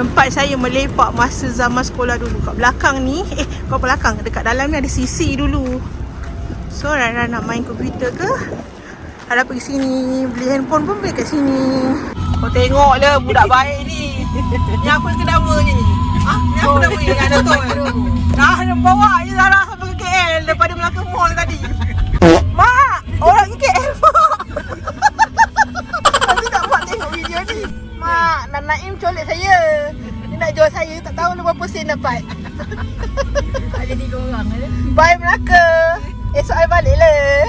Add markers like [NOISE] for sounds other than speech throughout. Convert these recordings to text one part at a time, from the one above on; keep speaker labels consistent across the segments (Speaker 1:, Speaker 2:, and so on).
Speaker 1: tempat saya melepak masa zaman sekolah dulu. Kat belakang ni, eh kat belakang, dekat dalam ni ada CC dulu. So Rara nak main komputer ke? Rara pergi sini, beli handphone pun beli kat sini. Kau tengok lah budak baik ni. Ni apa ke namanya ni? Ha? Ni apa namanya yang ada tu? Dah bawa je Nan Naim colek saya. Dia nak jual saya, tak tahu lah berapa sen dapat.
Speaker 2: Ada tiga orang ada.
Speaker 1: Bye Melaka. Esok I balik lah.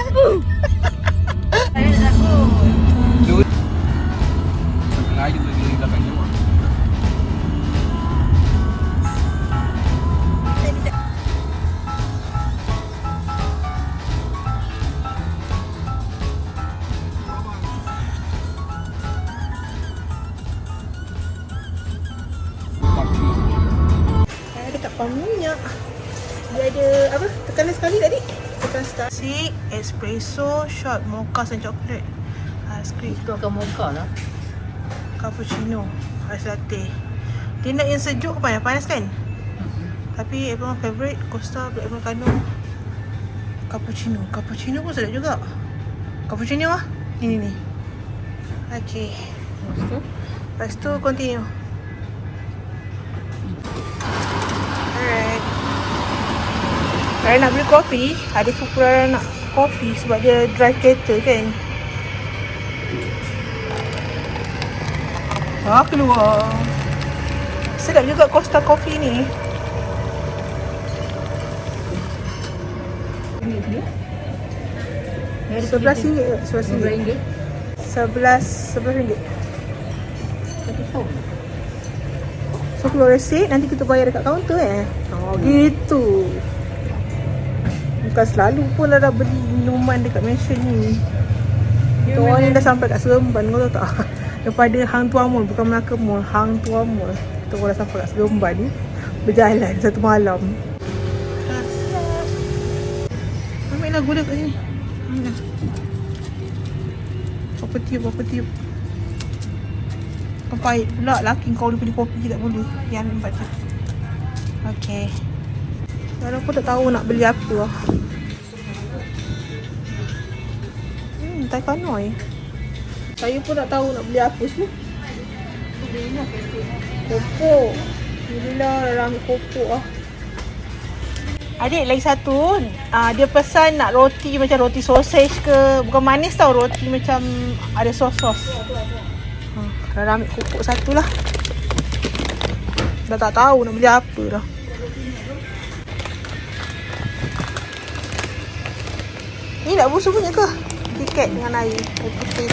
Speaker 1: Pam minyak. Dia ada apa? Tekanan sekali tadi. Tekan start. Si espresso shot mocha and chocolate. Ice cream.
Speaker 2: Itu akan mocha lah.
Speaker 1: Cappuccino. Ais latte. Dia nak yang sejuk ke panas? Panas kan? Tapi everyone favourite Costa Black Americano Cappuccino Cappuccino pun sedap juga Cappuccino lah Ni ni ni Okay
Speaker 2: Lepas tu,
Speaker 1: Lepas tu continue Rara nak beli kopi. Ada sepupu Rara nak kopi Sebab dia drive kereta kan. Ah keluar. Sedap juga Costa Coffee ni. Sebelas ringgit ke? Sebelas ringgit. Sebelas Sebelas ringgit.
Speaker 2: Satu.
Speaker 1: So keluar resit Nanti kita bayar dekat kaunter eh? Oh gitu Bukan selalu pun dah beli minuman dekat mansion ni. Kita orang ni dah sampai kat Seremban kau tahu tak? [LAUGHS] Daripada Hang Tuah Mall Bukan Melaka Mall Hang Tuah Mall. Kita orang dah sampai kat Seremban ni Berjalan satu malam. Ambil lah gula kat sini. Ambil lah. Apa tiup apa tiup? Kau pahit pula laki kau boleh beli kopi tak boleh? Yang empat tu. Okay Sekarang aku tak tahu nak beli apa. Lah Hmm, kanoi. Saya pun tak tahu nak beli apa semua Kopok dah ambil kopok lah Adik lagi satu. Uh, Dia pesan nak roti macam roti sausage ke? Bukan manis tau roti macam ada sos-sos. Dah ambil kopok satu lah. Dah tak tahu nak beli apa dah Ni nak busuk punya ke? Tiket dengan air Air putih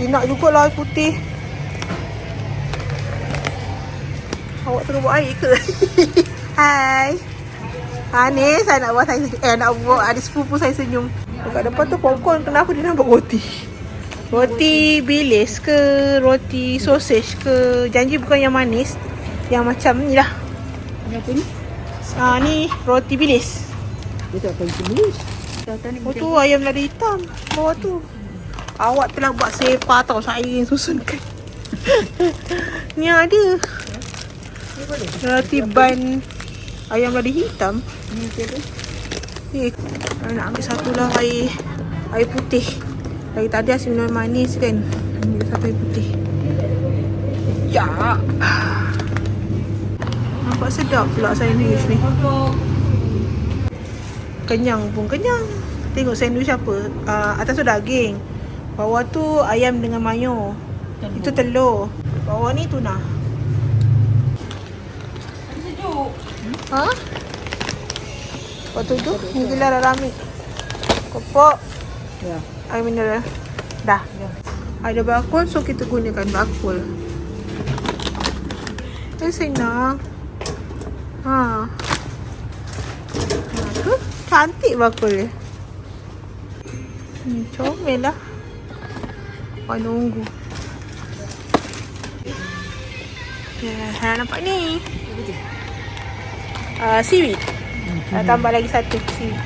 Speaker 1: Dia nak jugalah air putih Awak terus buat air ke? [LAUGHS] Hai Ha ni saya nak buat saya senyum Eh nak buat ada sepupu saya senyum Dekat depan tu popcorn Kenapa dia nampak roti? Roti bilis ke Roti sausage ke Janji bukan yang manis Yang macam ni lah
Speaker 2: Ni apa ni?
Speaker 1: Ha ni roti bilis
Speaker 2: Dia tak akan tulis.
Speaker 1: Oh tu ayam lada hitam. Bawah tu. Awak telah buat sepa tau Saya yang susunkan [LAUGHS] Ni ada. Roti ban Ayam lada hitam.
Speaker 2: Ni apa?
Speaker 1: Eh, nak ambil satu lah air Air putih. Dari tadi asyik minum manis kan. Ambil satu air putih. Ya. Nampak sedap pula sandwich ni Kenyang pun kenyang Tengok sandwich apa uh, Atas tu daging Bawah tu ayam dengan mayo
Speaker 2: Telur.
Speaker 1: Itu telur Bawah ni tuna
Speaker 2: Sejuk.
Speaker 1: Ha? Waktu tu ni gelar rami. Kopok,
Speaker 2: Ya.
Speaker 1: air mineral. Dah. Ada bakul so kita gunakan bakul. Eh senang. Ha. Cantik bakul dia. Hmm, comel lah. Orang nunggu. Saya nampak ni. Uh, seaweed. Uh, tambah lagi satu seaweed.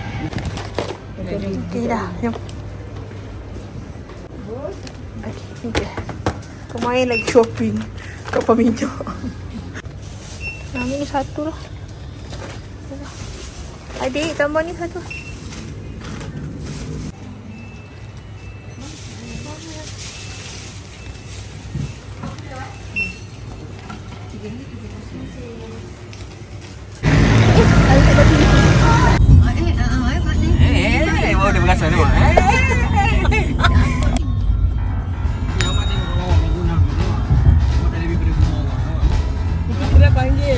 Speaker 1: Okey dah, jom. Okey, ni dia. Kemarin lagi shopping kat Paminjak. Ambil satu lah. Adik, tambah ni satu.
Speaker 3: Eh, baru dia berasa tu. Eh. Yang mak tengok oh, minggu tu. Mak dah lebih pada rumah orang.
Speaker 2: Kita kena panggil.